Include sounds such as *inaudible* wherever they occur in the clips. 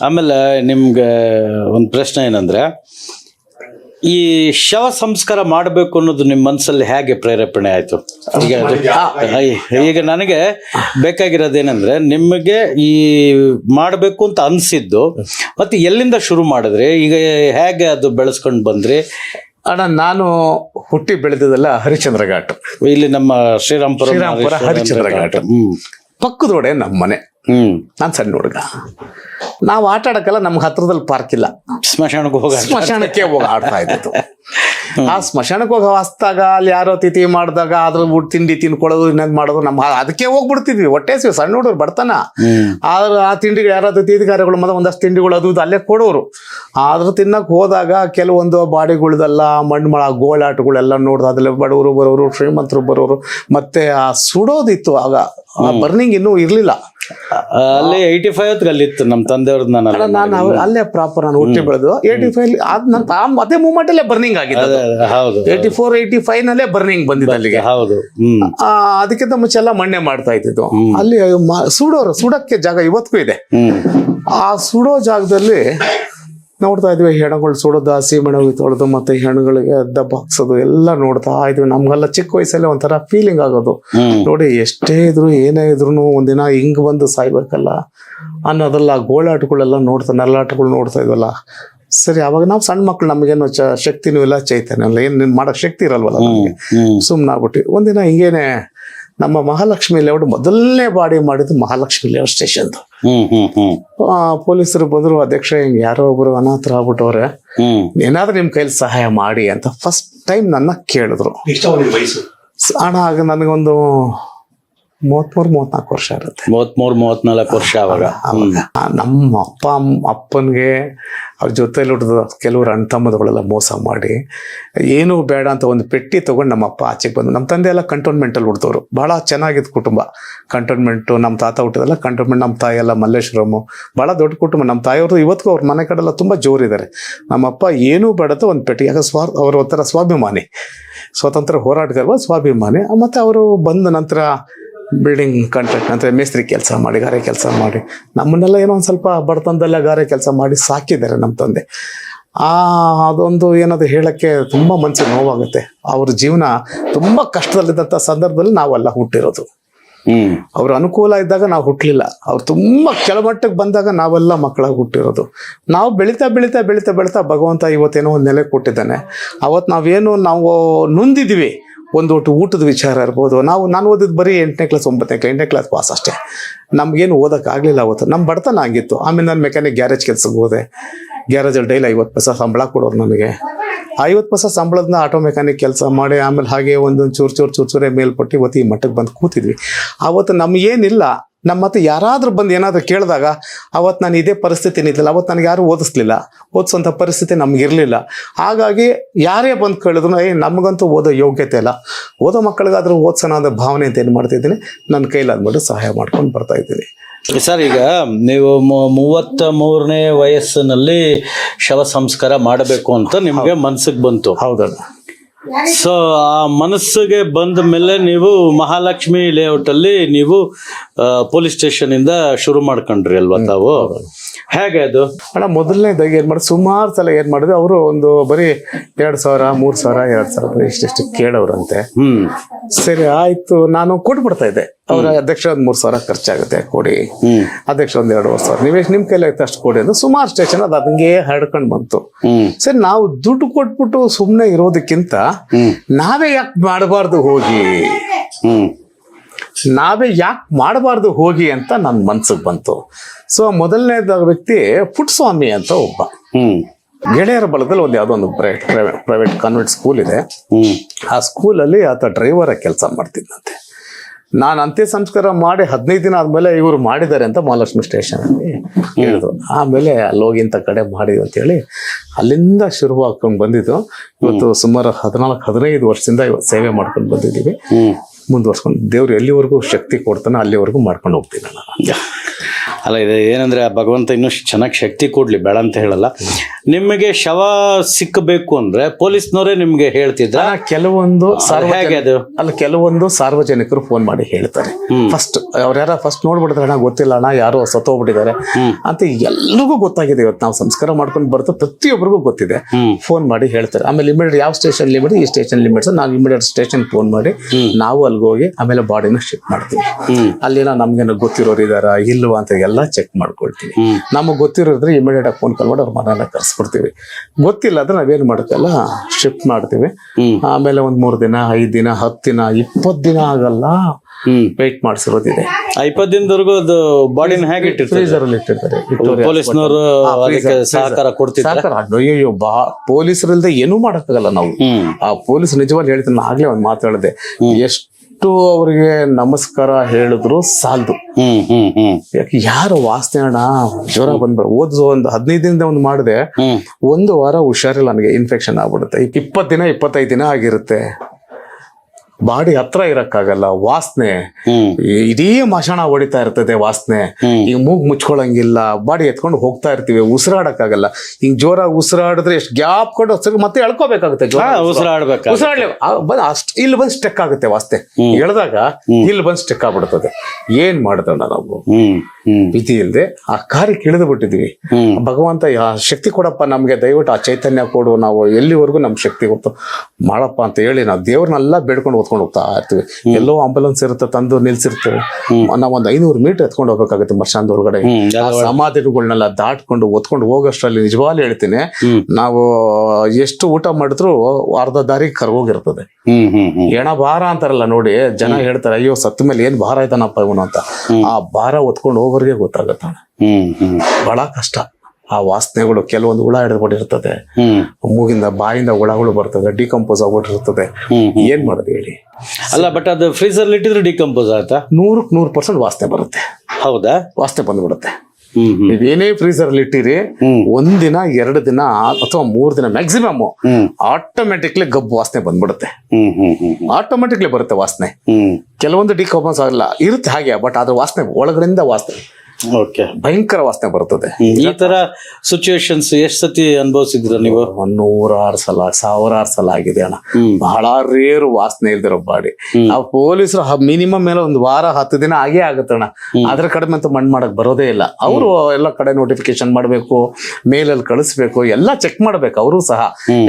ಆಮೇಲೆ ನಿಮ್ಗೆ ಒಂದು ಪ್ರಶ್ನೆ ಏನಂದ್ರೆ ಈ ಶವ ಸಂಸ್ಕಾರ ಮಾಡಬೇಕು ಅನ್ನೋದು ನಿಮ್ಮ ಮನಸ್ಸಲ್ಲಿ ಹೇಗೆ ಪ್ರೇರೇಪಣೆ ಆಯ್ತು? ಈಗ ನನಗೆ ಈಗ ನನಗೆ ಬೇಕಾಗಿರೋದೇನೆಂದ್ರೆ ನಿಮಗೆ ಈ ಮಾಡಬೇಕು ಅಂತ ಅನ್ಸಿದ್ದು ಮತ್ತೆ ಎಲ್ಲಿಂದ ಶುರು ಮಾಡಿದ್ರಿ? ಈಗ ಹೇಗೆ ಅದು ಬೆಳೆಸ್ಕೊಂಡು ಬಂದ್ರಿ? ಅಣ್ಣ ನಾನು ಹುಟ್ಟಿ ಬೆಳೆದಿದ್ದಲ್ಲ ಹರಿಶ್ಚಂದ್ರ ಘಾಟ್ ಇಲ್ಲಿ ನಮ್ಮ ಶ್ರೀರಾಮ್ಪುರ ಶ್ರೀರಾಮ್ಪುರ ಹರಿಶ್ಚಂದ್ರ ಘಾಟ್ ಹ್ಮ್. ಪಕ್ಕದೋಡೆ ನಮ್ಮ ಮನೆ ಹ್ಮ್. ನಾನು ಸಣ್ಣ ಹುಡುಗ. ನಾವು ಆಟ ಆಡಕ್ಕೆಲ್ಲ ನಮ್ಗೆ ಹತ್ರದಲ್ಲಿ ಪಾರ್ಕ್ ಇಲ್ಲ. ಸ್ಮಶಾನಕ್ಕೆ ಹೋಗ ಸ್ಮಶಾನಕ್ಕೆ ಹೋಗಿ ಆಡ್ತಾ ಇದ್ದು ಆ ಸ್ಮಶಾನಕ್ಕೆ ಹೋಗಿ ಹಸ್ತಾಗ ಅಲ್ಲಿ ಯಾರೋ ತಿಥಿ ಮಾಡಿದಾಗ ಅದ್ರ ಊಟ ತಿಂಡಿ ತಿನ್ಕೊಳ್ಳೋದು ಇನ್ನೊಂದು ಮಾಡೋದು ನಮ್ಮ ಅದಕ್ಕೆ ಹೋಗ್ಬಿಡ್ತಿದ್ವಿ. ಹೊಟ್ಟೆ ಸಿ ಸಣ್ಣ ಹುಡುಗರು ಬರ್ತಾನ. ಆದ್ರ ಆ ತಿಂಡಿಗಳು ಯಾರಾದ್ರೂ ತೀರ್ಗಾರಗಳು ಮತ್ತೆ ಒಂದಷ್ಟು ತಿಂಡಿಗಳು ಅದು ಇದು ಅಲ್ಲೇ ಕೊಡೋರು. ಆದ್ರೆ ತಿನ್ನಕ್ ಹೋದಾಗ ಕೆಲವೊಂದು ಬಾಡಿಗಳ್ದೆಲ್ಲ ಮಣ್ಣು ಮಳ ಗೋಳಾಟಗಳೆಲ್ಲ ನೋಡ್ದು ಅದ್ರಲ್ಲಿ ಬಡವರು ಬರೋರು ಶ್ರೀಮಂತರು ಬರೋರು ಮತ್ತೆ ಆ ಸುಡೋದಿತ್ತು ಆಗ. ಆ ಬರ್ನಿಂಗ್ ಇನ್ನೂ ಇರ್ಲಿಲ್ಲ. ಅಲ್ಲಿ ಏಯ್ಟಿ ಫೈವ್ ಅಲ್ಲಿ ಇತ್ತು ನಮ್ಮ ತಂದೆಯವ್ರದ್ದು ನಾನು ಅಲ್ಲ, ನಾನು ಅಲ್ಲೇ ಪ್ರಾಪರ್ ನಾನು ಹುಟ್ಟಿ ಬೆಳೆದು ಏಯ್ಟಿ ಫೈವ್ ಆದ ನಂತರ ಆ- ಅದೇ ಮೂಮೆಂಟ್ ಅಲ್ಲೇ ಬರ್ನಿಂಗ್ ಆಗಿದೆ ಅದೇ, ಹೌದು ಏಯ್ಟಿ ಫೋರ್ ಏಯ್ಟಿ ಫೈವ್ ನಲ್ಲೇ ಬರ್ನಿಂಗ್ ಬಂದಿದೆ ಅಲ್ಲಿಗೆ. ಹೌದು ಅದಕ್ಕಿಂತ ಮುಂಚೆ ಎಲ್ಲ ಮಣ್ಣೆ ಮಾಡ್ತಾ ಇದ್ದಿದ್ದು. ಅಲ್ಲಿ ಸುಡೋರು ಸುಡಕ್ಕೆ ಜಾಗ ಇವತ್ತಿಗೂ ಇದೆ. ಆ ಸುಡೋ ಜಾಗದಲ್ಲಿ ನೋಡ್ತಾ ಇದ್ವಿ ಹೆಣಗಳು ಸುಡೋದು ಹಸಿ ಮೆಣಗು ತೊಳೆದು ಮತ್ತೆ ಹೆಣಗಳಿಗೆ ದಬ್ಬ ಹಾಕ್ಸೋದು ಎಲ್ಲ ನೋಡ್ತಾ ಇದ್ವಿ. ನಮ್ಗೆಲ್ಲ ಚಿಕ್ಕ ವಯಸ್ಸಲ್ಲೇ ಒಂಥರ ಫೀಲಿಂಗ್ ಆಗೋದು. ನೋಡಿ ಎಷ್ಟೇ ಇದ್ರು ಏನೇ ಇದ್ರು ಒಂದಿನ ಹಿಂಗ್ ಬಂದು ಸಾಯ್ಬೇಕಲ್ಲ ಅನ್ನೋದೆಲ್ಲ ಗೋಳಾಟಗಳೆಲ್ಲ ನೋಡ್ತಾ ನಲ್ಲಾಟಗಳು ನೋಡ್ತಾ ಇದ್ವಲ್ಲ. ಸರಿ ಅವಾಗ ನಾವು ಸಣ್ಣ ಮಕ್ಳು ನಮಗೇನು ಚ ಶಕ್ತಿನೂ ಇಲ್ಲ ಚೈತನ್ಯ ಇಲ್ಲ ಏನು ಮಾಡೋಕೆ ಶಕ್ತಿ ಇರಲ್ವಲ್ಲ ನಮಗೆ. ಸುಮ್ಮನಾಗ್ಬಿಟ್ಟು ಒಂದಿನ ಹಿಂಗೇನೆ ನಮ್ಮ ಮಹಾಲಕ್ಷ್ಮಿ ಲೇಔಟ್ ಮೊದಲನೇ ಬಾಡಿ ಮಾಡಿದ್ದು ಮಹಾಲಕ್ಷ್ಮಿ ಲೇಔಟ್ ಸ್ಟೇಷನ್ದು ಹ್ಮ್ ಪೊಲೀಸರು ಬಂದ್ರು ಅಧ್ಯಕ್ಷ ಹಿಂಗ್ ಯಾರೋ ಒಬ್ರು ಅನಾಥರ ಆಗ್ಬಿಟ್ಟವ್ರೆ. ಏನಾದ್ರೂ ನಿಮ್ ಕೈಲಿ ಸಹಾಯ ಮಾಡಿ ಅಂತ ಫಸ್ಟ್ ಟೈಮ್ ನನ್ನ ಕೇಳಿದ್ರು. ಅಣ್ಣ ಆಗ ನನಗೊಂದು ಮೂವತ್ಮೂರು ಮೂವತ್ನಾಲ್ಕು ವರ್ಷ ಇರುತ್ತೆ. ಮೂವತ್ಮೂರು ಮೂವತ್ನಾಲ್ಕು ವರ್ಷ ಅವಾಗ. ಅವಾಗ ನಮ್ಮ ಅಪ್ಪ ಅಪ್ಪನಿಗೆ ಅಪ್ಪನ್ಗೆ ಅವ್ರ ಜೊತೆಲಿ ಹುಟ್ಟಿದ ಕೆಲವರು ಅಣ್ಣ ತಮ್ಮದಗಳೆಲ್ಲ ಮೋಸ ಮಾಡಿ ಏನೂ ಬೇಡ ಅಂತ ಒಂದು ಪೆಟ್ಟಿ ತಗೊಂಡು ನಮ್ಮ ಅಪ್ಪ ಆಚೆಗೆ ಬಂದು ನಮ್ಮ ತಂದೆ ಎಲ್ಲ ಕಂಟೋನ್ಮೆಂಟಲ್ಲಿ ಹುಡ್ದವ್ರು. ಭಾಳ ಚೆನ್ನಾಗಿದ್ದು ಕುಟುಂಬ. ಕಂಟೋನ್ಮೆಂಟು ನಮ್ಮ ತಾತ ಹುಟ್ಟಿದೆಲ್ಲ ಕಂಟೋನ್ಮೆಂಟ್ ನಮ್ಮ ತಾಯಿ ಎಲ್ಲ ಮಲ್ಲೇಶ್ವರಮು ಭಾಳ ದೊಡ್ಡ ಕುಟುಂಬ. ನಮ್ಮ ತಾಯಿಯವ್ರದ್ದು ಇವತ್ತಿಗೂ ಅವ್ರ ಮನೆ ಕಡೆಲ್ಲ ತುಂಬ ಜೋರಿದ್ದಾರೆ. ನಮ್ಮಪ್ಪ ಏನೂ ಬೇಡದ ಒಂದು ಪೆಟ್ಟಿ ಯಾಕೆ ಸ್ವಾ ಅವ್ರ ಒಂಥರ ಸ್ವಾಭಿಮಾನಿ. ಸ್ವತಂತ್ರ ಹೋರಾಟಗಾರ ಸ್ವಾಭಿಮಾನಿ. ಮತ್ತು ಅವರು ಬಂದ ನಂತರ ಬಿಲ್ಡಿಂಗ್ ಕಾಂಟ್ರಾಕ್ಟ್ ಅಂದರೆ ಮೇಸ್ತ್ರಿ ಕೆಲಸ ಮಾಡಿ ಗಾರೆ ಕೆಲಸ ಮಾಡಿ. ನಮ್ಮನ್ನೆಲ್ಲ ಏನೋ ಒಂದು ಸ್ವಲ್ಪ ಬಡತನದಲ್ಲ ಗಾರೆ ಕೆಲಸ ಮಾಡಿ ಸಾಕಿದ್ದಾರೆ ನಮ್ಮ ತಂದೆ. ಆ ಅದೊಂದು ಏನಾದ್ರು ಹೇಳಕ್ಕೆ ತುಂಬ ಮನಸ್ಸಿಗೆ ನೋವಾಗುತ್ತೆ. ಅವ್ರ ಜೀವನ ತುಂಬ ಕಷ್ಟದಲ್ಲಿದ್ದಂಥ ಸಂದರ್ಭದಲ್ಲಿ ನಾವೆಲ್ಲ ಹುಟ್ಟಿರೋದು. ಅವ್ರ ಅನುಕೂಲ ಇದ್ದಾಗ ನಾವು ಹುಟ್ಟಲಿಲ್ಲ ಅವ್ರು ತುಂಬ ಕೆಳಮಟ್ಟಕ್ಕೆ ಬಂದಾಗ ನಾವೆಲ್ಲ ಮಕ್ಕಳಾಗಿ ಹುಟ್ಟಿರೋದು. ನಾವು ಬೆಳೀತಾ ಬೆಳೀತಾ ಬೆಳೀತಾ ಬೆಳೀತಾ ಭಗವಂತ ಇವತ್ತೇನೋ ಒಂದು ನೆಲೆ ಕೊಟ್ಟಿದ್ದಾನೆ. ಅವತ್ತು ನಾವೇನು ನಾವು ನೊಂದಿದ್ವಿ ಒಂದು ಒಟ್ಟು ಊಟದ ವಿಚಾರ ಇರ್ಬೋದು. ನಾವು, ನಾನು ಓದಿದ್ದು ಬರೀ ಎಂಟನೇ ಕ್ಲಾಸ್ ಒಂಬತ್ತನೇ ಕ್ಲಾಸ್ ಎಂಟನೇ ಕ್ಲಾಸ್ ಪಾಸ್ ಅಷ್ಟೇ. ನಮಗೇನು ಓದೋಕ್ಕಾಗಲಿಲ್ಲ ಅವತ್ತು. ನಮ್ಮ ಬಡತನ ಆಗಿತ್ತು. ಆಮೇಲೆ ನಾನು ಮೆಕ್ಯಾನಿಕ್ ಗ್ಯಾರೇಜ್ ಕೆಲಸಕ್ಕೆ ಹೋದೆ. ಗ್ಯಾರೇಜಲ್ಲಿ ಡೈಲಿ ಐವತ್ತು ಪೈಸಾ ಸಂಬಳ ಕೊಡೋರು ನನಗೆ ಐವತ್ತು ಪೈಸಾ ಸಂಬಳದಿಂದ ಆಟೋ ಮೆಕ್ಯಾನಿಕ್ ಕೆಲಸ ಮಾಡಿ, ಆಮೇಲೆ ಹಾಗೆ ಒಂದೊಂದು ಚೂರು ಚೂರು ಚೂರು ಚೂರೇ ಮೇಲ್ಪಟ್ಟು ಇವತ್ತು ಈ ಮಟ್ಟಕ್ಕೆ ಬಂದು ಕೂತಿದ್ವಿ. ಆವತ್ತು ನಮಗೇನಿಲ್ಲ. ನಮ್ಮ ಮತ್ತೆ ಯಾರಾದರೂ ಬಂದು ಏನಾದರೂ ಕೇಳಿದಾಗ ಅವತ್ತು ನಾನು ಇದೇ ಪರಿಸ್ಥಿತಿ ಇದ್ದಿಲ್ಲ ಅವತ್ತು ನನಗೆ ಯಾರು ಓದಿಸ್ಲಿಲ್ಲ ಓದಿಸೋಂಥ ಪರಿಸ್ಥಿತಿ ನಮಗಿರಲಿಲ್ಲ ಹಾಗಾಗಿ ಯಾರೇ ಬಂದು ಕೇಳಿದ್ರು ಏ ನಮಗಂತೂ ಓದೋ ಯೋಗ್ಯತೆ ಇಲ್ಲ. ಓದೋ ಮಕ್ಕಳಿಗಾದರೂ ಓದಿಸೋಣ ಅನ್ನೋ ಭಾವನೆ ಅಂತ ಏನು ಮಾಡ್ತಿದ್ದೀನಿ ನನ್ನ ಕೈಲಿ ಅಂದ್ಬಿಟ್ಟು ಸಹಾಯ ಮಾಡ್ಕೊಂಡು ಬರ್ತಾ ಇದ್ದೀನಿ. ಸರ್ ಈಗ ನೀವು ಮೂವತ್ತ ಮೂರನೇ ವಯಸ್ಸಿನಲ್ಲಿ ಶವ ಸಂಸ್ಕಾರ ಮಾಡಬೇಕು ಅಂತ ನಿಮಗೆ ಮನಸ್ಸಿಗೆ ಬಂತು. ಹೌದಣ್ಣ ಸೊ ಆ ಮನಸ್ಸಿಗೆ ಬಂದ ಮೇಲೆ ನೀವು ಮಹಾಲಕ್ಷ್ಮಿ ಲೇಔಟ್ ಅಲ್ಲಿ ನೀವು ಪೊಲೀಸ್ ಸ್ಟೇಷನ್ ಇಂದ ಶುರು ಮಾಡ್ಕೊಂಡ್ರಿ ಅಲ್ವಾ ತಾವು? ಹೇಗೆ ಅದು? ಅಣ್ಣ ಮೊದಲನೇದಾಗಿ ಏನು ಮಾಡಿದ್ರು ಸುಮಾರು ಸಲ ಏನು ಮಾಡಿದ್ರು ಅವರು ಒಂದು ಬರೀ ಎರಡು ಸಾವಿರ ಮೂರು ಸಾವಿರ ಎರಡು ಸಾವಿರ ಇಷ್ಟಿಷ್ಟು ಕೇಳೋರಂತೆ ಹ್ಮ್. ಸರಿ ಆಯ್ತು. ನಾನು ಕೊಟ್ಬಿಡ್ತಾ ಇದ್ದೆ. ಅವ್ರ ಅಧ್ಯಕ್ಷ ಒಂದು ಮೂರು ಸಾವಿರ ಖರ್ಚಾಗುತ್ತೆ ಕೊಡಿ. ಅಧ್ಯಕ್ಷ ಒಂದು ಎರಡು ಸಾವಿರ ನೀವೇಶ್ ನಿಮ್ಮ ಕೈಲಿ ಆಯ್ತು ಅಷ್ಟು ಕೊಡಿ ಅಂದ್ರೆ ಸುಮಾರು ಸ್ಟೇಷನ್ ಅದು ಹಂಗೆ ಹರಡ್ಕೊಂಡು ಬಂತು. ಸರಿ ನಾವು ದುಡ್ಡು ಕೊಟ್ಬಿಟ್ಟು ಸುಮ್ಮನೆ ಇರೋದಕ್ಕಿಂತ ನಾವೇ ಯಾಕೆ ಮಾಡಬಾರ್ದು ಹೋಗಿ? ಹ್ಮ್. ನಾವೇ ಯಾಕೆ ಮಾಡಬಾರ್ದು ಹೋಗಿ ಅಂತ ನನ್ನ ಮನ್ಸಿಗೆ ಬಂತು. ಸೊ ಮೊದಲನೇದ ವ್ಯಕ್ತಿ ಪುಟ್ಟಸ್ವಾಮಿ ಅಂತ ಒಬ್ಬ. ಗೆಳೆಯರ ಬಲದಲ್ಲಿ ಒಂದು ಯಾವುದೋ ಒಂದು ಪ್ರೈವೇಟ್ ಪ್ರೈವೇಟ್ ಕಾನ್ವೆಂಟ್ ಸ್ಕೂಲ್ ಇದೆ. ಆ ಸ್ಕೂಲಲ್ಲಿ ಆತ ಡ್ರೈವರ ಕೆಲಸ ಮಾಡ್ತಿದ್ದಂತೆ ನಾನು ಅಂತ್ಯ ಸಂಸ್ಕಾರ ಮಾಡಿ ಹದಿನೈದು ದಿನ ಆದಮೇಲೆ ಇವರು ಮಾಡಿದ್ದಾರೆ ಅಂತ ಮಹಾಲಕ್ಷ್ಮಿ ಸ್ಟೇಷನಲ್ಲಿ ಹೇಳಿದ್ರು. ಆಮೇಲೆ ಅಲ್ಲಿ ಹೋಗಿ ಇಂಥ ಕಡೆ ಮಾಡಿದ್ವಿ ಅಂತೇಳಿ ಅಲ್ಲಿಂದ ಶುರು ಹಾಕೊಂಡು ಬಂದಿದ್ದು. ಇವತ್ತು ಸುಮಾರು ಹದಿನಾಲ್ಕು ಹದಿನೈದು ವರ್ಷದಿಂದ ಇವತ್ತು ಸೇವೆ ಮಾಡ್ಕೊಂಡು ಬಂದಿದ್ದೀವಿ. ಮುಂದುವರ್ಸ್ಕೊಂಡು ದೇವ್ರು ಎಲ್ಲಿವರೆಗೂ ಶಕ್ತಿ ಕೊಡ್ತಾನೆ ಅಲ್ಲಿವರೆಗೂ ಮಾಡ್ಕೊಂಡು ಹೋಗ್ತೀನಿ ನಾನು. ಅಲ್ಲ ಇದು ಏನಂದ್ರೆ ಆ ಭಗವಂತ ಇನ್ನೂ ಚೆನ್ನಾಗಿ ಶಕ್ತಿ ಕೊಡ್ಲಿ ಬೇಡ ಅಂತ ಹೇಳಲ್ಲ. ನಿಮಗೆ ಶವ ಸಿಕ್ಕಬೇಕು ಅಂದ್ರೆ ಪೊಲೀಸ್ನವರೇ ನಿಮ್ಗೆ ಹೇಳ್ತಿದ್ರ? ಕೆಲವೊಂದು ಹೇಗೆ ಅದು? ಅಲ್ಲ ಕೆಲವೊಂದು ಸಾರ್ವಜನಿಕರು ಫೋನ್ ಮಾಡಿ ಹೇಳ್ತಾರೆ. ಫಸ್ಟ್ ಅವ್ರ ಯಾರ ಫಸ್ಟ್ ನೋಡ್ಬಿಡ್ತಾರೆ ಅಣ್ಣ ಗೊತ್ತಿಲ್ಲ ಅಣ್ಣ ಯಾರೋ ಸತ್ತೋಗ್ಬಿಟ್ಟಿದ್ದಾರೆ. ಅಂತ ಎಲ್ರಿಗೂ ಗೊತ್ತಾಗಿದೆ ಇವತ್ತು. ನಾವು ಸಂಸ್ಕಾರ ಮಾಡ್ಕೊಂಡು ಬರ್ತಾ ಪ್ರತಿಯೊಬ್ಬರಿಗೂ ಗೊತ್ತಿದೆ. ಫೋನ್ ಮಾಡಿ ಹೇಳ್ತಾರೆ. ಆಮೇಲೆ ಇಮಿಡಿಯೇಟ್ ಯಾವ ಸ್ಟೇಷನ್ ಲಿಮಿಟ್ ಈ ಸ್ಟೇಷನ್ ಲಿಮಿಟ್ಸ್ ನಾವು ಇಮಿಡಿಯೇಟ್ ಸ್ಟೇಷನ್ ಫೋನ್ ಮಾಡಿ ನಾವು ಅಲ್ಲಿಗೆ ಹೋಗಿ ಆಮೇಲೆ ಬಾಡಿನ ಶಿಫ್ಟ್ ಮಾಡ್ತೀವಿ. ಅಲ್ಲಿ ಅಲ್ಲಿನ ನಮ್ಗೇನೋ ಗೊತ್ತಿರೋರು ಇದಾರ ಇಲ್ವಾ ಅಂತ ಎಲ್ಲ ಚೆಕ್ ಮಾಡ್ಕೊಳ್ತೀವಿ. ನಮಗೆ ಗೊತ್ತಿರೋದ್ರೆ ಇಮಿಡಿಯೇಟ್ ಆಗಿ ಫೋನ್ ಕಾಲ್ ಮಾಡಿ ಅವ್ರ ಮನೆಯೆಲ್ಲ ಕರ್ಸ್ಬಿಡ್ತೀವಿ ಗೊತ್ತಿಲ್ಲ ಅಂದ್ರೆ ನಾವೇನು ಮಾಡ್ತೀವಲ್ಲ ಶಿಫ್ಟ್ ಮಾಡ್ತೀವಿ. ಆಮೇಲೆ ಒಂದ್ ಮೂರ್ ದಿನ ಐದ್ ದಿನ ಹತ್ತು ದಿನ ಇಪ್ಪತ್ತು ದಿನ ಆಗಲ್ಲ. ವೆಯ್ಟ್ ಮಾಡಿಸಿರೋದಿದೆ. ಇಪ್ಪತ್ತು ದಿನದವರೆಗೂ ಅದು ಬಾಡಿನ ಹೇಗೆ ಇಟ್ಟಿರ್ತಾರೆ? ಫ್ರೀಸರ್ ಅಲ್ಲಿ ಇಟ್ಟಿರ್ತಾರೆ ಪೊಲೀಸ್ನವರು ಸಹಕಾರ ಕೊಡ್ತಿದ್ರ? ಸಾಕಾರ ಅಯ್ಯೋ ಬಾ ಪೊಲೀಸರಿಲ್ದೆ ಏನೂ ಮಾಡಕ್ಕಾಗಲ್ಲ ನಾವು. ಆ ಪೊಲೀಸ್ ನಿಜವಾಗಿ ಹೇಳ್ತೀನಿ ಆಗ್ಲೇ ಒಂದು ಮಾತಾಡಿದೆ ಹೇಳಿದೆ. ಎಷ್ಟು ಅವ್ರಿಗೆ ನಮಸ್ಕಾರ ಹೇಳಿದ್ರು ಸಾಲದು. ಯಾಕೆ ಯಾರು ವಾಸನೆ ಅಣ್ಣ? ಜ್ವರ ಬಂದ್ಬಿಡ. ಓದ್ ಒಂದು ಹದಿನೈದು ದಿನದ ಒಂದು ಮಾಡಿದೆ. ಒಂದು ವಾರ ಹುಷಾರಿಲ್ಲ ನನಗೆ ಇನ್ಫೆಕ್ಷನ್ ಆಗ್ಬಿಡುತ್ತೆ. ಇಪ್ಪತ್ತು ದಿನ ಇಪ್ಪತ್ತೈದು ದಿನ ಆಗಿರುತ್ತೆ. ಬಾಡಿ ಹತ್ರ ಇರಕ್ಕಾಗಲ್ಲ ವಾಸನೆ. ಇಡೀ ಮಶಾಣ ಹೊಡಿತಾ ಇರ್ತದೆ ವಾಸನೆ. ಈಗ ಮೂಗ್ ಮುಚ್ಕೊಳಂಗಿಲ್ಲ ಬಾಡಿ ಎತ್ಕೊಂಡು ಹೋಗ್ತಾ ಇರ್ತೀವಿ ಉಸಿರಾಡಕ್ಕಾಗಲ್ಲ. ಹಿಂಗ್ ಜೋರಾಗಿ ಉಸಿರಾಡಿದ್ರೆ ಎಷ್ಟು ಗ್ಯಾಪ್ ಕೊಟ್ಟು ಹೊಸ ಮತ್ತೆ ಎಳ್ಕೋಬೇಕಾಗುತ್ತೆ ಅಷ್ಟು ಉಸಿರಾಡ್ಬೇಕ ಉಸಿರಾಡ್ಲಿ ಅಷ್ಟ್ ಇಲ್ಲಿ ಬಂದ್ ಸ್ಟೆಕ್ ಆಗುತ್ತೆ ವಾಸನೆ. ಎಳ್ದಾಗ ಇಲ್ಲಿ ಬಂದ್ ಸ್ಟೆಕ್ ಆಗ್ಬಿಡ್ತದೆ. ಏನ್ ಮಾಡ್ದಣ್ಣ ನಾವು? ವಿಧಿ ಇಲ್ದೆ ಆ ಕಾರ್ಯಕ್ಕೆ ಇಳಿದು ಬಿಟ್ಟಿದ್ವಿ ಭಗವಂತ ಆ ಶಕ್ತಿ ಕೊಡಪ್ಪ ನಮ್ಗೆ ದಯವಿಟ್ಟು ಆ ಚೈತನ್ಯ ಕೊಡು ನಾವು ಎಲ್ಲಿವರೆಗೂ ನಮ್ ಶಕ್ತಿ ಗೊತ್ತು ಮಾಡಪ್ಪ ಅಂತ ಹೇಳಿ ನಾವು ದೇವ್ರನ್ನೆಲ್ಲ ಬೇಡ್ಕೊಂಡು ಹೊತ್ಕೊಂಡು ಹೋಗ್ತಾ ಇರ್ತೀವಿ. ಎಲ್ಲೋ ಆಂಬುಲೆನ್ಸ್ ಇರುತ್ತೆ ತಂದು ನಿಲ್ಸಿರ್ತೇವೆ. ನಾವು ಒಂದ್ ಐನೂರು ಮೀಟರ್ ಎತ್ಕೊಂಡು ಹೋಗ್ಬೇಕಾಗುತ್ತೆ ಮರ್ಶಾಂದ ಒಳಗಡೆ ಸಮಾಧಿಗಳನ್ನೆಲ್ಲ ದಾಟ್ಕೊಂಡು ಒತ್ಕೊಂಡು ಹೋಗೋಷ್ಟ್ರಲ್ಲಿ ನಿಜವಾಗ್ಲೂ ಹೇಳ್ತೀನಿ ನಾವು ಎಷ್ಟು ಊಟ ಮಾಡಿದ್ರು ಅರ್ಧ ದಾರಿ ಕರ್ಗೋಗಿರ್ತದೆ. ಹೆಣ ಭಾರ ಅಂತಾರಲ್ಲ ನೋಡಿ ಜನ ಹೇಳ್ತಾರೆ ಅಯ್ಯೋ ಸತ್ತ ಮೇಲೆ ಏನ್ ಭಾರ ಆಯ್ತಾನಪ್ಪ ಇವನು ಅಂತ. ಆ ಭಾರ ಹೊತ್ಕೊಂಡು ಹೋಗೋರಿಗೆ ಗೊತ್ತಾಗತ್ತ ಬಹಳ ಕಷ್ಟ. ಆ ವಾಸನೆಗಳು ಕೆಲವೊಂದು ಹುಳ ಹಿಡಿದ್ಬಿಟ್ಟಿರ್ತದೆ ಹ್ಮ್. ಮೂಗಿಂದ ಬಾಯಿಂದ ಹುಳಗಳು ಬರ್ತದೆ ಡಿಕಂಪೋಸ್ ಆಗ್ಬಿಟ್ಟಿರ್ತದೆ. ಏನ್ ಮಾಡೋದು ಹೇಳಿ? ಅಲ್ಲ ಬಟ್ ಅದು ಫ್ರೀಸರ್ ಇಟ್ಟಿದ್ರೆ ಡಿಕಂಪೋಸ್ ಆಯ್ತಾ ನೂರಕ್ ನೂರ್ ಪರ್ಸೆಂಟ್ ವಾಸನೆ ಬರುತ್ತೆ. ಹೌದಾ? ವಾಸನೆ ಬಂದ್ಬಿಡುತ್ತೆ. ನೀವೇನೇ ಫ್ರೀಸರ್ ಅಲ್ಲಿ ಇಟ್ಟಿರಿ. ಒಂದಿನ ಎರಡು ದಿನ ಅಥವಾ ಮೂರ್ ದಿನ ಮ್ಯಾಕ್ಸಿಮಮ್ ಆಟೋಮೆಟಿಕ್ಲಿ ಗಬ್ಬು ವಾಸನೆ ಬಂದ್ಬಿಡುತ್ತೆ. ಆಟೋಮೆಟಿಕ್ಲಿ ಬರುತ್ತೆ ವಾಸನೆ. ಕೆಲವೊಂದು ಡಿಕಂಪೋಸ್ ಆಗಲ್ಲ ಇರುತ್ತೆ ಹಾಗೆ ಬಟ್ ಅದ್ರ ವಾಸನೆ ಒಳಗಡೆಯಿಂದ ವಾಸನೆ. ಓಕೆ ಭಯಂಕರ ವಾಸನೆ ಬರ್ತದೆ. ಈ ತರ ಸಿಚುಯೇಷನ್ಸ್ ಎಷ್ಟ್ ಸತಿ ಅನುಭವಿಸಿದ್ರ ನೀವು? ನೂರಾರು ಸಲ ಸಾವಿರಾರು ಸಲ ಆಗಿದೆ ಅಣ್ಣ. ಬಹಳ ರೇರು ವಾಸನೆ ಇಲ್ದಿರೋ ಬಾಡಿ. ಆ ಪೊಲೀಸರು ಮಿನಿಮಮ್ ಮೇಲೆ ಒಂದು ವಾರ ಹತ್ತು ದಿನ ಆಗೇ ಆಗುತ್ತಣ್ಣ ಅದ್ರ ಕಡಿಮೆ ಅಂತ ಮಣ್ಣು ಮಾಡಕ್ ಬರೋದೇ ಇಲ್ಲ. ಅವರು ಎಲ್ಲ ಕಡೆ ನೋಟಿಫಿಕೇಶನ್ ಮಾಡಬೇಕು ಮೇಲಲ್ಲಿ ಕಳಿಸ್ಬೇಕು ಎಲ್ಲ ಚೆಕ್ ಮಾಡ್ಬೇಕು ಅವರು ಸಹ.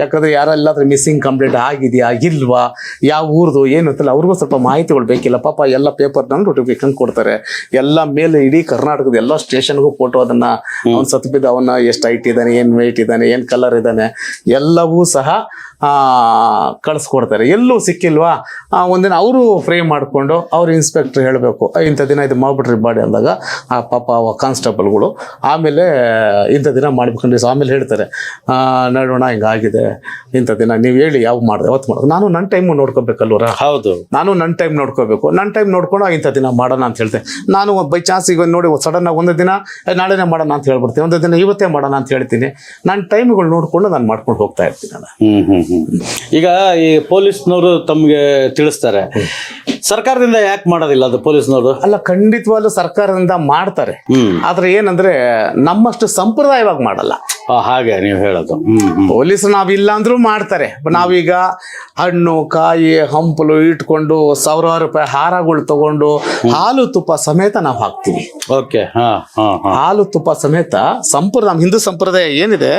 ಯಾಕಂದ್ರೆ ಯಾರೆಲ್ಲಾದ್ರೂ ಮಿಸ್ಸಿಂಗ್ ಕಂಪ್ಲೇಂಟ್ ಆಗಿದೆಯಾ ಇಲ್ವಾ ಯಾವ ಊರ್ದು ಏನು ಅಂತಲ್ಲ ಅವ್ರಿಗೂ ಸ್ವಲ್ಪ ಮಾಹಿತಿಗಳು ಬೇಕಿಲ್ಲ. ಪಾಪ ಎಲ್ಲ ಪೇಪರ್ ನೋಟಿಫಿಕೇಶನ್ ಕೊಡ್ತಾರೆ. ಎಲ್ಲ ಮೇಲೆ ಇಡೀ ಕರ್ನಾಟಕದ ಎಲ್ಲ ಸ್ಟೇಷನ್ಗೂ ಫೋಟೋ ಅದನ್ನ ಅವ್ನು ಸತ್ತು ಬಿದ್ದ ಅವನ್ನ ಎಷ್ಟು ಹೈಟ್ ಇದ್ದಾನೆ ಏನ್ ವೈಟ್ ಇದ್ದಾನೆ ಏನ್ ಕಲರ್ ಇದ್ದಾನೆ ಎಲ್ಲವೂ ಸಹ ಆ ಕಳ್ಸ್ಕೊಡ್ತಾರೆ. ಎಲ್ಲೂ ಸಿಕ್ಕಿಲ್ವಾ? ಒಂದಿನ ಅವರು ಫ್ರೇಮ್ ಮಾಡಿಕೊಂಡು ಅವ್ರ ಇನ್ಸ್ಪೆಕ್ಟರ್ ಹೇಳಬೇಕು ಇಂಥ ದಿನ ಇದು ಮಾಡ್ಬಿಟ್ರಿ ಬಾಡಿ ಅಂದಾಗ ಆ ಪಾಪ ಕಾನ್ಸ್ಟೇಬಲ್ಗಳು ಆಮೇಲೆ ಇಂಥ ದಿನ ಮಾಡ್ಬೇಕಂದ್ರೆ ಆಮೇಲೆ ಹೇಳ್ತಾರೆ ಆ, ನೋಡೋಣ ಹಿಂಗಾಗಿದೆ ಇಂಥ ದಿನ ನೀವು ಹೇಳಿ ಯಾವ ಮಾಡಿದೆ ಅವತ್ತು ಮಾಡೋದು. ನಾನು ನನ್ನ ಟೈಮು ನೋಡ್ಕೋಬೇಕಲ್ವರ ಹೌದು. ನಾನು ನನ್ನ ಟೈಮ್ ನೋಡ್ಕೋಬೇಕು. ನನ್ನ ಟೈಮ್ ನೋಡ್ಕೊಂಡು ಇಂಥ ದಿನ ಮಾಡೋಣ ಅಂತ ಹೇಳ್ತೆ. ನಾನು ಬೈ ಚಾನ್ಸ್ ಈಗ ನೋಡಿ ಸಡನ್ ಆಗಿ ಒಂದು ದಿನ ನಾಳೆನೇ ಮಾಡೋಣ ಅಂತ ಹೇಳ್ಬಿಡ್ತೀನಿ. ಒಂದು ದಿನ ಇವತ್ತೇ ಮಾಡೋಣ ಅಂತ ಹೇಳ್ತೀನಿ. ನಾನು ಟೈಮ್ಗಳು ನೋಡಿಕೊಂಡು ನಾನು ಮಾಡ್ಕೊಂಡು ಹೋಗ್ತಾ ಇರ್ತೀನಿ ನಾನು. ಈಗ ಈ ಪೊಲೀಸ್ನವರು ತಮಗೆ ತಿಳಿಸ್ತಾರೆ ಸರ್ಕಾರದಿಂದ ಯಾಕೆ ಮಾಡೋದಿಲ್ಲ ಅದು ಪೊಲೀಸ್ನವರು ಅಲ್ಲ ಖಂಡಿತವಾಗ್ಲೂ ಸರ್ಕಾರದಿಂದ ಮಾಡ್ತಾರೆ. ಆದ್ರೆ ಏನಂದ್ರೆ ನಮ್ಮಷ್ಟು ಸಂಪ್ರದಾಯವಾಗಿ ಮಾಡಲ್ಲ. ಹಾಗೆ ನೀವು ಹೇಳೋದು. ಪೊಲೀಸ್ ನಾವಿಲ್ಲ ಅಂದ್ರೂ ಮಾಡ್ತಾರೆ. ನಾವೀಗ ಹಣ್ಣು ಕಾಯಿ ಹಂಪಲು ಇಟ್ಕೊಂಡು ಸಾವಿರಾರು ರೂಪಾಯಿ ಹಾರಗಳು ತಗೊಂಡು ಹಾಲು ತುಪ್ಪ ಸಮೇತ ನಾವು ಹಾಕ್ತೀವಿ. ಓಕೆ ಹಾಲು ತುಪ್ಪ ಸಮೇತ ಸಂಪ್ರದಾಯ ಹಿಂದೂ ಸಂಪ್ರದಾಯ ಏನಿದೆ.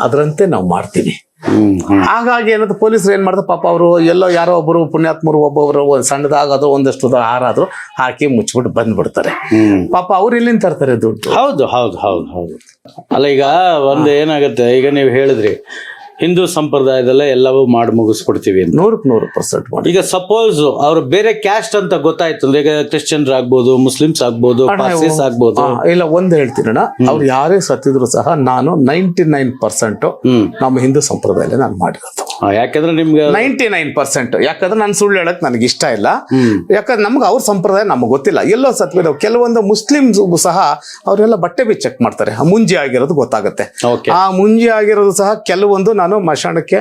ಅದರಂತೆ ನಾವು ಮಾಡ್ತೀವಿ. ಹಾಗಾಗಿ ಏನಂತ ಪೊಲೀಸರು ಏನ್ ಮಾಡ್ತಾರೆ? ಪಾಪ ಅವರು ಎಲ್ಲೋ ಯಾರೋ ಒಬ್ಬರು ಪುಣ್ಯಾತ್ಮರು ಒಬ್ಬೊಬ್ರು ಒಂದ್ ಸಣ್ಣದಾಗದು ಒಂದಷ್ಟು ಹಾರಾದ್ರು ಆದ್ರೂ ಹಾಕಿ ಮುಚ್ಚಿಬಿಟ್ಟು ಬಂದ್ಬಿಡ್ತಾರೆ. ಪಾಪ ಅವ್ರು ಇಲ್ಲಿಂದ ತರ್ತಾರೆ ದುಡ್ಡು. ಹೌದು ಹೌದು ಹೌದು ಹೌದು. ಅಲ್ಲ ಈಗ ಒಂದು ಏನಾಗುತ್ತೆ? ಈಗ ನೀವು ಹೇಳಿದ್ರಿ ಹಿಂದೂ ಸಂಪ್ರದಾಯದಲ್ಲೇ ಎಲ್ಲವೂ ಮಾಡಿ ಮುಗಿಸ್ಕೊಡ್ತೀವಿ ಅಂತ. ನೂರಕ್ಕೆ ನೂರು ಪರ್ಸೆಂಟ್ ಮಾಡಿ. ಈಗ ಸಪೋಸ್ ಅವ್ರು ಬೇರೆ ಕ್ಯಾಸ್ಟ್ ಅಂತ ಗೊತ್ತಾಯ್ತು ಅಂದ್ರೆ ಈಗ ಕ್ರಿಶ್ಚಿಯನ್ ಆಗ್ಬೋದು ಮುಸ್ಲಿಮ್ಸ್ ಆಗ್ಬೋದು ಪಾರ್ಸೀಸ್ ಆಗ್ಬೋದು. ಇಲ್ಲ ಒಂದ್ ಹೇಳ್ತೀನಣ್ಣ ಅವ್ರು ಯಾರೇ ಸತ್ತಿದ್ರು ಸಹ ನಾನು ನೈಂಟಿ ನೈನ್ ಪರ್ಸೆಂಟ್ ಹ್ಮ್. ನಮ್ಮ ಹಿಂದೂ ಸಂಪ್ರದಾಯದಲ್ಲಿ ನಾನು ಮಾಡಿರೋದು. ಆ, ಯಾಕಂದ್ರೆ ನಿಮ್ಗೆ ನೈಂಟಿ ನೈನ್ ಪರ್ಸೆಂಟ್ ಯಾಕಂದ್ರೆ ನಾನು ಸುಳ್ಳು ಹೇಳಕ್ ನನಗೆ ಇಷ್ಟ ಇಲ್ಲ. ಹ್ಮ್. ಯಾಕಂದ್ರೆ ನಮ್ಗೆ ಅವ್ರ ಸಂಪ್ರದಾಯ ನಮಗೆ ಗೊತ್ತಿಲ್ಲ. ಎಲ್ಲೋ ಸತ್ವಿದಾವ್ ಕೆಲವೊಂದು ಮುಸ್ಲಿಮ್ಸ್ ಸಹ ಅವರೆಲ್ಲ ಬಟ್ಟೆ ಬಿ ಚೆಕ್ ಮಾಡ್ತಾರೆ. ಆ ಮುಂಜಿ ಆಗಿರೋದು ಗೊತ್ತಾಗುತ್ತೆ. ಆ ಮುಂಜಿ ಆಗಿರೋದು ಸಹ ಕೆಲವೊಂದು ನಾನು ಮಶಾಣಕ್ಕೆ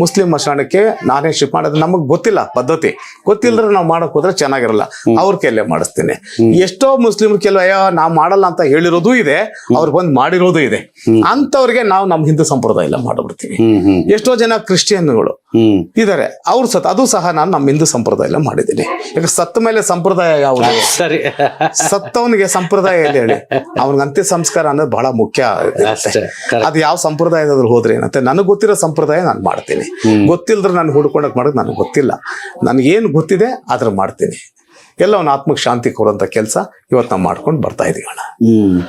ಮುಸ್ಲಿಂ ಮಶಾಣಕ್ಕೆ ನಾನೇ ಶಿಫ್ಟ್ ಮಾಡೋದು. ನಮಗೆ ಗೊತ್ತಿಲ್ಲ ಪದ್ಧತಿ. ಗೊತ್ತಿಲ್ಲದ್ರೆ ನಾವು ಮಾಡಕ್ ಹೋದ್ರೆ ಚೆನ್ನಾಗಿರಲ್ಲ. ಅವ್ರ ಕೈಲೇ ಮಾಡಿಸ್ತೀನಿ. ಎಷ್ಟೋ ಮುಸ್ಲಿಂ ಕೆಲವು ಅಯ್ಯೋ ನಾವು ಮಾಡಲ್ಲ ಅಂತ ಹೇಳಿರೋದು ಇದೆ ಅವ್ರು ಬಂದು ಮಾಡಿರೋದು ಇದೆ. ಅಂತವ್ರಿಗೆ ನಾವು ನಮ್ಮ ಹಿಂದೂ ಸಂಪ್ರದಾಯ ಎಲ್ಲ ಮಾಡ್ಬಿಡ್ತೀವಿ. ಎಷ್ಟೋ ಜನ ಕ್ರಿಶ್ಚಿಯನ್ಗಳು ಇದಾರೆ. ಅವ್ರು ಸತ್ ಅದು ಸಹ ನಾನು ನಮ್ಮ ಹಿಂದೂ ಸಂಪ್ರದಾಯ ಎಲ್ಲ ಮಾಡಿದ್ದೀನಿ. ಯಾಕೆ ಸತ್ತ ಮೇಲೆ ಸಂಪ್ರದಾಯ ಯಾವುದು? *laughs* ಸರಿ. ಸತ್ತವನಿಗೆ ಸಂಪ್ರದಾಯ ಎಲ್ಲಿ ಹೇಳಿ? ಅವನಿಗೆ ಅಂತ್ಯ ಸಂಸ್ಕಾರ ಅನ್ನೋದು ಬಹಳ ಮುಖ್ಯ. ಅದು ಯಾವ ಸಂಪ್ರದಾಯದಾದ್ರು ಹೋದ್ರೆ ಏನಂತೆ ನನಗೆ ಗೊತ್ತಿರೋ ಸಂಪ್ರದಾಯ ನಾನು ಮಾಡ್ತೀನಿ. ಗೊತ್ತಿಲ್ಲದ್ರೆ ನಾನು ಹುಡ್ಕೊಂಡಕ್ ಮಾಡೋದು ನನಗೆ ಗೊತ್ತಿಲ್ಲ. ನನಗೇನು ಗೊತ್ತಿದೆ ಅದ್ರ ಮಾಡ್ತೀನಿ. ಎಲ್ಲ ಅವನ ಆತ್ಮಕ್ಕೆ ಶಾಂತಿ ಕೊಡುವಂಥ ಕೆಲಸ ಇವತ್ತು ನಾವು ಮಾಡ್ಕೊಂಡು ಬರ್ತಾ ಇದೀವಿ ಅಣ್ಣ.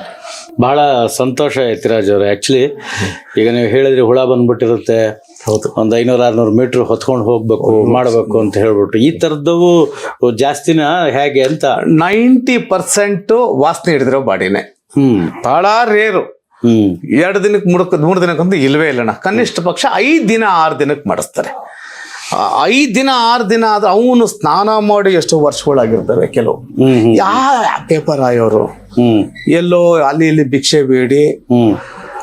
ಬಹಳ ಸಂತೋಷ ಯತಿರಾಜ್ ಅವ್ರೆ. ಆಕ್ಚುಲಿ ಈಗ ನೀವು ಹೇಳಿದ್ರೆ ಹುಳ ಬಂದ್ಬಿಟ್ಟಿರುತ್ತೆ. ಹೌದು. ಒಂದ್ ಐನೂರ ಆರ್ನೂರು ಮೀಟರ್ ಹೊತ್ಕೊಂಡು ಹೋಗ್ಬೇಕು ಮಾಡ್ಬೇಕು ಅಂತ ಹೇಳ್ಬಿಟ್ಟು. ಈ ತರದವು ಜಾಸ್ತಿನ ಹೇಗೆ ಅಂತ? ನೈಂಟಿ ಪರ್ಸೆಂಟ್ ವಾಸನೆ ಹಿಡಿದಿರೋ ಬಾಡಿನೇ. ಹ್ಮ್. ಬಹಳ ರೇರು. ಎರಡು ದಿನಕ್ಕೆ ಮುಡಕ್ ಮೂರು ದಿನಕ್ಕಂತೂ ಇಲ್ವೇ ಇಲ್ಲಣ್ಣ ಕನಿಷ್ಠ ಪಕ್ಷ ಐದು ದಿನ ಆರು ದಿನಕ್ಕೆ ಮಾಡಿಸ್ತಾರೆ. ಐದು ದಿನ ಆರು ದಿನ ಆದ್ರೆ ಅವನು ಸ್ನಾನ ಮಾಡಿ ಎಷ್ಟೋ ವರ್ಷಗಳಾಗಿರ್ತವೆ ಕೆಲವು. ಯಾವ ಪೇಪರ್ ಆಯೋರು. ಎಲ್ಲೋ ಅಲ್ಲಿ ಇಲ್ಲಿ ಭಿಕ್ಷೆ ಬೇಡಿ.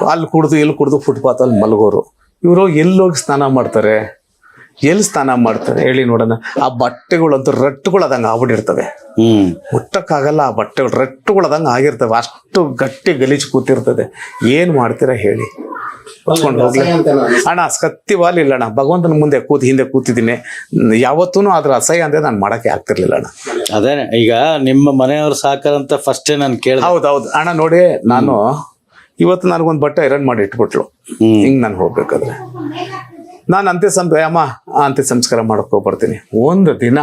ಅಲ್ಲಿ ಕುಡ್ದು ಇಲ್ಲಿ ಕುಡ್ದು ಫುಟ್ಪಾತಲ್ಲಿ ಮಲಗೋರು. ಇವರು ಎಲ್ಲೋಗಿ ಸ್ನಾನ ಮಾಡ್ತಾರೆ. ಎಲ್ಲಿ ಸ್ನಾನ ಮಾಡ್ತಾರೆ? ಹೇಳಿ ನೋಡೋಣ. ಆ ಬಟ್ಟೆಗಳಂತೂ ರಟ್ಟುಗಳಾದಂಗ ಅದಂಗೆ ಆಗ್ಬಿಟ್ಟಿರ್ತವೆ. ಹ್ಮ್. ಮುಟ್ಟಕ್ಕಾಗಲ್ಲ ಆ ಬಟ್ಟೆಗಳು ರಟ್ಟುಗಳಾದಂಗ ಆಗಿರ್ತವೆ. ಅಷ್ಟು ಗಟ್ಟಿ ಗಲೀಜು ಕೂತಿರ್ತದೆ. ಏನು ಮಾಡ್ತೀರಾ ಹೇಳಿ. ಹೊತ್ಕೊಂಡು ಹೋಗ್ಲಿ. ಅಣ್ಣ ಸತ್ಯವಾಲ್ ಇಲ್ಲ ಅಣ್ಣ. ಭಗವಂತನ ಮುಂದೆ ಕೂತ್ ಹಿಂದೆ ಕೂತಿದ್ದೀನಿ. ಯಾವತ್ತೂ ಅದ್ರ ಅಸಹ್ಯ ಅಂದ್ರೆ ನಾನು ಮಾಡಕ್ಕೆ ಆಗ್ತಿರ್ಲಿಲ್ಲ ಅಣ್ಣ. ಅದೇ ಈಗ ನಿಮ್ಮ ಮನೆಯವ್ರು ಸಾಕಂತ ಅಂತ ಫಸ್ಟೇ ನಾನು ಕೇಳ್ದೆ. ಹೌದೌದು ಅಣ್ಣ ನೋಡಿ ನಾನು ಇವತ್ತು ನನಗೊಂದು ಬಟ್ಟೆ ಐರನ್ ಮಾಡಿ ಇಟ್ಬಿಟ್ಲು. ಹಿಂಗೆ ಹಿಂಗ್ ನಾನು ಹೋಗ್ಬೇಕಾದ್ರೆ. ನಾನು ಅಂತ್ಯ ಸಂ ಅಮ್ಮ ಅಂತ್ಯ ಸಂಸ್ಕಾರ ಮಾಡೋಕ್ಕೆ ಹೋಗ್ಬರ್ತೀನಿ. ಒಂದು ದಿನ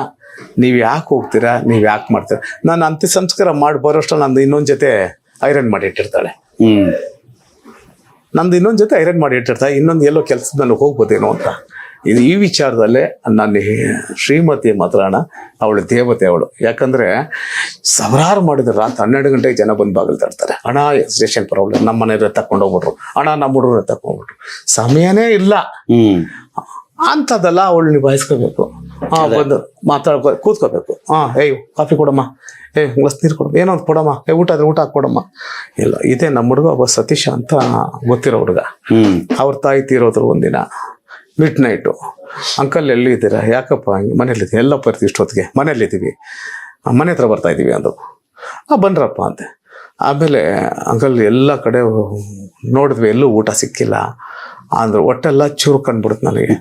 ನೀವು ಯಾಕೆ ಹೋಗ್ತೀರಾ ನೀವು ಯಾಕೆ ಮಾಡ್ತೀರಾ? ನಾನು ಅಂತ್ಯ ಸಂಸ್ಕಾರ ಮಾಡಿ ಬರೋಷ್ಟು ನಂದು ಇನ್ನೊಂದು ಜೊತೆ ಐರನ್ ಮಾಡಿ ಇಟ್ಟಿರ್ತಾಳೆ. ಹ್ಮ್. ನಂದು ಇನ್ನೊಂದು ಜೊತೆ ಐರನ್ ಮಾಡಿ ಇಟ್ಟಿರ್ತಾಳೆ ಇನ್ನೊಂದು ಎಲ್ಲೋ ಕೆಲಸದ ನನಗೆ ಹೋಗ್ಬೋದೇನೋ ಅಂತ. ಇದು ಈ ವಿಚಾರದಲ್ಲೇ ನನ್ನ ಶ್ರೀಮತಿ ಮಾತ್ರ ಅಣ್ಣ ಅವಳು ದೇವತೆ ಅವಳು. ಯಾಕಂದ್ರೆ ಸಾವಿರಾರು ಮಾಡಿದ್ರೆ ರಾತ್ರಿ ಹನ್ನೆರಡು ಗಂಟೆಗೆ ಜನ ಬಂದು ಬಾಗಿಲು ತರ್ತಾರೆ. ಹಣ ಸ್ಟೇಷನ್ ಪ್ರಾಬ್ಲಮ್ ನಮ್ಮ ಮನೆಯವ್ರ ತಕೊಂಡು ಹೋಗ್ಬಿಟ್ರು. ಅಣ್ಣ ನಮ್ಮ ಹುಡುಗರ ತಕೊಂಡ್ಬಿಟ್ರು ಸಮಯನೇ ಇಲ್ಲ. ಅಂಥದ್ದೆಲ್ಲ ಅವಳು ನಿಭಾಯಿಸ್ಕೋಬೇಕು. ಹಾ ಬಂದು ಮಾತಾಡ್ಕೊ ಕೂತ್ಕೋಬೇಕು. ಹಾಂ ಏಯ್ ಕಾಫಿ ಕೊಡಮ್ಮ. ಏ ಗ್ಲಾಸ್ ನೀರು ಕೊಡಮ್ಮ. ಏನೋ ಒಂದು ಕೊಡಮ್ಮ. ಏ ಊಟ ಆದ್ರೆ ಊಟ ಕೊಡಮ್ಮ. ಇಲ್ಲ ಇದೇ ನಮ್ಮ ಹುಡುಗ ಒಬ್ಬ ಸತೀಶ ಅಂತ ಗೊತ್ತಿರೋ ಹುಡುಗ. ಅವ್ರ ತಾಯಿ ತೀರೋದ್ರು ಒಂದಿನ. ಮಿಡ್ ನೈಟು ಅಂಕಲ್ ಎಲ್ಲಿದ್ದೀರಾ ಯಾಕಪ್ಪ ಹಂಗೆ? ಮನೇಲಿದ್ದೀವಿ ಎಲ್ಲಪ್ಪ ಇರ್ತೀವಿ ಇಷ್ಟೊತ್ತಿಗೆ. ಮನೇಲಿದ್ದೀವಿ ಮನೆ ಹತ್ರ ಬರ್ತಾ ಇದ್ದೀವಿ ಅಂದು ಆ ಬನ್ರಪ್ಪ ಅಂತೆ. ಆಮೇಲೆ ಅಂಕಲ್ ಎಲ್ಲ ಕಡೆ ನೋಡಿದ್ವಿ, ಎಲ್ಲೂ ಊಟ ಸಿಕ್ಕಿಲ್ಲ. ಅಂದ್ರೆ ಚೂರು ಚುರುಕಂಡ್ಬಿಡುತ್ತೆ ನನಗೆ.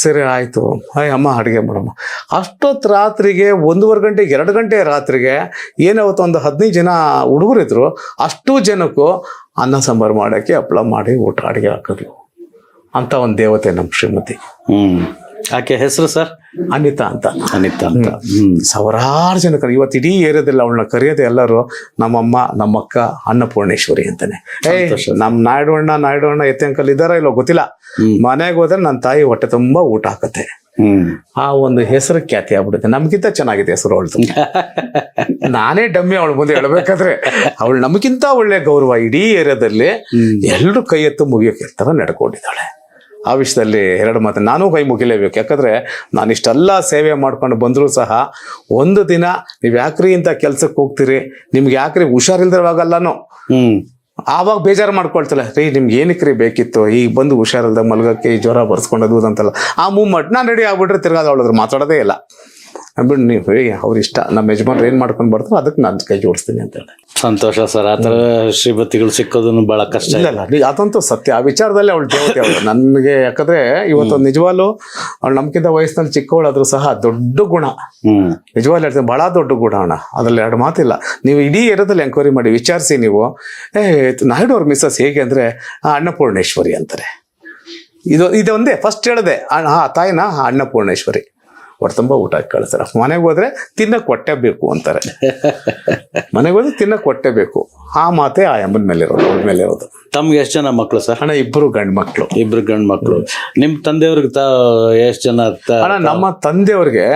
ಸರಿ, ಆಯಿತು. ಅಯ್ಯ ಅಮ್ಮ, ಅಡುಗೆ ಮಾಡಮ್ಮ. ಅಷ್ಟೊತ್ತು ರಾತ್ರಿಗೆ, ಒಂದೂವರೆ ಗಂಟೆಗೆ, ಎರಡು ಗಂಟೆ ರಾತ್ರಿಗೆ ಏನಾವತ್ತು ಒಂದು ಹದಿನೈದು ಜನ ಹುಡುಗರಿದ್ರು ಅಷ್ಟು ಜನಕ್ಕೂ ಅನ್ನ ಸಾಂಬಾರು ಮಾಡೋಕ್ಕೆ ಹಪ್ಪಳ ಮಾಡಿ ಊಟ, ಅಡುಗೆ ಹಾಕಿದ್ಲು ಅಂತ ಒಂದು ದೇವತೆ ನಮ್ಮ ಶ್ರೀಮತಿ. ಹ್ಮ್. ಆಕೆ ಹೆಸರು ಸರ್? ಅನಿತಾ ಅಂತ. ಅನಿತಾ ಅಂತ. ಸಾವಿರಾರು ಜನ ಕರಿ ಇವತ್ತು ಇಡೀ ಏರಿಯಾದಲ್ಲಿ ಅವಳನ್ನ ಕರೆಯೋದು ಎಲ್ಲರೂ ನಮ್ಮಮ್ಮ ನಮ್ಮಕ್ಕ ಅನ್ನಪೂರ್ಣೇಶ್ವರಿ ಅಂತಾನೆ. ನಮ್ಮ ನಾಯ್ಡು ಅಣ್ಣ ನಾಯ್ಡು ಅಣ್ಣ ಎತ್ತೆ ಅಂಕಲ್ ಇದಾರ ಇಲ್ಲೋ ಗೊತ್ತಿಲ್ಲ. ಮನೆಗೆ ಹೋದ್ರೆ ನನ್ನ ತಾಯಿ ಹೊಟ್ಟೆ ತುಂಬಾ ಊಟ ಹಾಕತ್ತೆ. ಹ್ಮ್. ಆ ಒಂದು ಹೆಸರು ಖ್ಯಾತಿ ಆಗ್ಬಿಡುತ್ತೆ. ನಮ್ಗಿಂತ ಚೆನ್ನಾಗಿದೆ ಹೆಸರು ಅವಳು *laughs* ನಾನೇ ಡಮ್ಮಿ ಅವಳು ಮುಂದೆ ಹೇಳ್ಬೇಕಾದ್ರೆ ಅವಳು ನಮಗಿಂತ ಒಳ್ಳೆ ಗೌರವ ಇಡೀ ಏರಿಯಾದಲ್ಲಿ ಎಲ್ಲರೂ ಕೈ ಎತ್ತು ಮುಗಿಯೋಕೆ ತರ ನಡ್ಕೊಂಡಿದ್ದಾಳೆ. ಆ ವಿಷಯದಲ್ಲಿ ಎರಡು ಮಾತು. ನಾನು ಕೈ ಮುಗಿಲೇಬೇಕು ಯಾಕಂದ್ರೆ ನಾನು ಇಷ್ಟೆಲ್ಲ ಸೇವೆ ಮಾಡ್ಕೊಂಡು ಬಂದರೂ ಸಹ ಒಂದು ದಿನ ನೀವು ಯಾಕ್ರಿ ಇಂಥ ಕೆಲ್ಸಕ್ಕೆ ಹೋಗ್ತೀರಿ? ನಿಮ್ಗೆ ಯಾಕ್ರಿ ಹುಷಾರಿಲ್ದಿರುವಾಗಲ್ಲನೋ? ಹ್ಮ್. ಆವಾಗ ಬೇಜಾರು ಮಾಡ್ಕೊಳ್ತಲ್ಲ ರೀ ನಿಮ್ಗೆ ಏನಕ್ಕೆ ರೀ ಬೇಕಿತ್ತು? ಈಗ ಬಂದು ಹುಷಾರಿಲ್ದ ಮಲ್ಗಕ್ಕೆ ಈ ಜ್ವರ ಬರ್ಸ್ಕೊಂಡದು ಅಂತಲ್ಲ ಆ ಮೂಮೆಂಟ್ ನಾನು ರೆಡಿ ಆಗ್ಬಿಟ್ರೆ ತಿರ್ಗಾದ ಅವಳದ್ರ ಮಾತಾಡೋದೇ ಇಲ್ಲ. ಅಂದ್ಬಿಟ್ಟು ನೀವು ಏ ಅವ್ರ ಇಷ್ಟ. ನಮ್ಮ ಯಜಮಾನ್ರು ಏನು ಮಾಡ್ಕೊಂಡು ಬರ್ತಾರೋ ಅದಕ್ಕೆ ನಾನು ಕೈ ಜೋಡಿಸ್ತೀನಿ ಅಂತ ಹೇಳಿ ಸಂತೋಷ ಸರ್ ಆ ಥರ ಶ್ರೀಮತಿಗಳು ಸಿಕ್ಕೋದನ್ನು ಬಹಳ ಕಷ್ಟ ಇಲ್ಲ ಇಲ್ಲ ಅದಂತೂ ಸತ್ಯ. ಆ ವಿಚಾರದಲ್ಲಿ ಅವಳು ದೇವತೆ ಅವಳು. ನನಗೆ ಯಾಕಂದ್ರೆ ಇವತ್ತು ನಿಜವಾಗ್ಲು ಅವಳು ನಮ್ಗಿಂತ ವಯಸ್ಸಿನಲ್ಲಿ ಚಿಕ್ಕವಳಾದ್ರೂ ಸಹ ದೊಡ್ಡ ಗುಣ. ನಿಜವಾಗ್ಲು ಹೇಳ್ತೀನಿ ಬಹಳ ದೊಡ್ಡ ಗುಣ ಅಣ್ಣ. ಅದ್ರಲ್ಲಿ ಎರಡು ಮಾತಿಲ್ಲ. ನೀವು ಇಡೀ ಏರಿಯಾದಲ್ಲಿ ಎಂಕ್ವೈರಿ ಮಾಡಿ ವಿಚಾರಿಸಿ ನೀವು. ಏ ನಾಯ್ಡು ಅವ್ರ ಮಿಸ್ಸಸ್ ಹೇಗೆ ಅಂದ್ರೆ ಆ, ಅನ್ನಪೂರ್ಣೇಶ್ವರಿ ಅಂತಾರೆ. ಇದು ಇದೊಂದೇ ಫಸ್ಟ್ ಹೇಳಿದೆ. ಆ ತಾಯಿನ ಅನ್ನಪೂರ್ಣೇಶ್ವರಿ. ಹೊಟ್ಟೆ ತುಂಬ ಊಟ ಹಾಕಿ ಕಳಿಸ್ತಾರೆ. ಮನೆಗೆ ಹೋದ್ರೆ ತಿನ್ನಕ್ಕೆ ಹೊಟ್ಟೆ ಬೇಕು ಅಂತಾರೆ. *laughs* ಮನೆಗೆ ಹೋದ್ರೆ ತಿನ್ನಕ್ಕೆ ಹೊಟ್ಟೆ ಬೇಕು. ಆ ಮಾತೆ ಆ ಅಮ್ಮನ ಮೇಲೆ ಇರೋದು ಅವ್ರ ಮೇಲೆ ಇರೋದು ತಮ್ಗೆ ಎಷ್ಟು ಜನ ಮಕ್ಕಳು ಸರ್? ಅಣ್ಣ ಇಬ್ರು ಗಂಡ್ ಮಕ್ಕಳು ಇಬ್ರು ಗಂಡ್ ಮಕ್ಕಳು ನಿಮ್ ತಂದೆಯವ್ರಿಗೆ ತಾ ಎಷ್ಟು ಜನ ಅಣ್ಣ ನಮ್ಮ ತಂದೆಯವ್ರಿಗೆ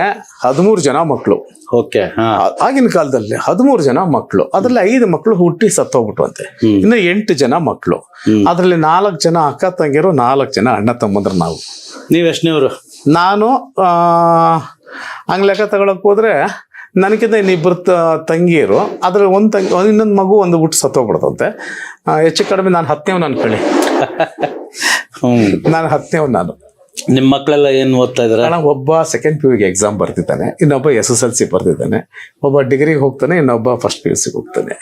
ಹದಿಮೂರು ಜನ ಮಕ್ಕಳು ಓಕೆ ಹಾ. ಆಗಿನ ಕಾಲದಲ್ಲಿ ಹದಿಮೂರು ಜನ ಮಕ್ಕಳು ಅದ್ರಲ್ಲಿ ಐದು ಮಕ್ಕಳು ಹುಟ್ಟಿ ಸತ್ತೋಗ್ಬಿಟ್ವಂತೆ. ಇನ್ನು ಎಂಟು ಜನ ಮಕ್ಕಳು ಅದ್ರಲ್ಲಿ ನಾಲ್ಕು ಜನ ಅಕ್ಕ ತಂಗಿರು ನಾಲ್ಕು ಜನ ಅಣ್ಣ ತಮ್ಮಂದ್ರೆ ನಾವು. ನೀವ್ ಎಷ್ಟನೇವ್ರು? ನಾನು ಆ, ಹಂಗ್ ಲೆಕ್ಕ ತಗೊಳಕ್ ಹೋದ್ರೆ ನನಗಿಂತ ಇನ್ನಿಬ್ಬರು ತ- ತಂಗಿಯರು. ಅದ್ರ ಒಂದು ತಂಗಿ ಇನ್ನೊಂದು ಮಗು ಒಂದು ಹುಟ್ಟು ಸತ್ತೋಗ್ಬಿಡ್ತಂತೆ ಹೆಚ್ಚು ಕಡಿಮೆ ನಾನು ಹತ್ತನೇವ್ ಅನ್ಕೊಳ್ಳಿ ಹ್ಞೂ ನಾನು ಹತ್ತನೇ ನಾನು. ನಿಮ್ಮ ಮಕ್ಕಳೆಲ್ಲ ಏನು ಓದ್ತಾ ಇದ್ದಾರೆ ಅಣ್ಣ ಒಬ್ಬ ಸೆಕೆಂಡ್ ಪಿ ಯುಗೆ ಎಕ್ಸಾಮ್ ಬರ್ತಿದ್ದಾನೆ ಇನ್ನೊಬ್ಬ ಎಸ್ ಎಸ್ ಎಲ್ ಸಿ ಬರ್ತಿದ್ದಾನೆ ಒಬ್ಬ ಡಿಗ್ರಿಗೆ ಹೋಗ್ತಾನೆ ಇನ್ನೊಬ್ಬ ಫಸ್ಟ್ ಪಿ ಯು ಸಿಗೆ ಹೋಗ್ತಾನೆ.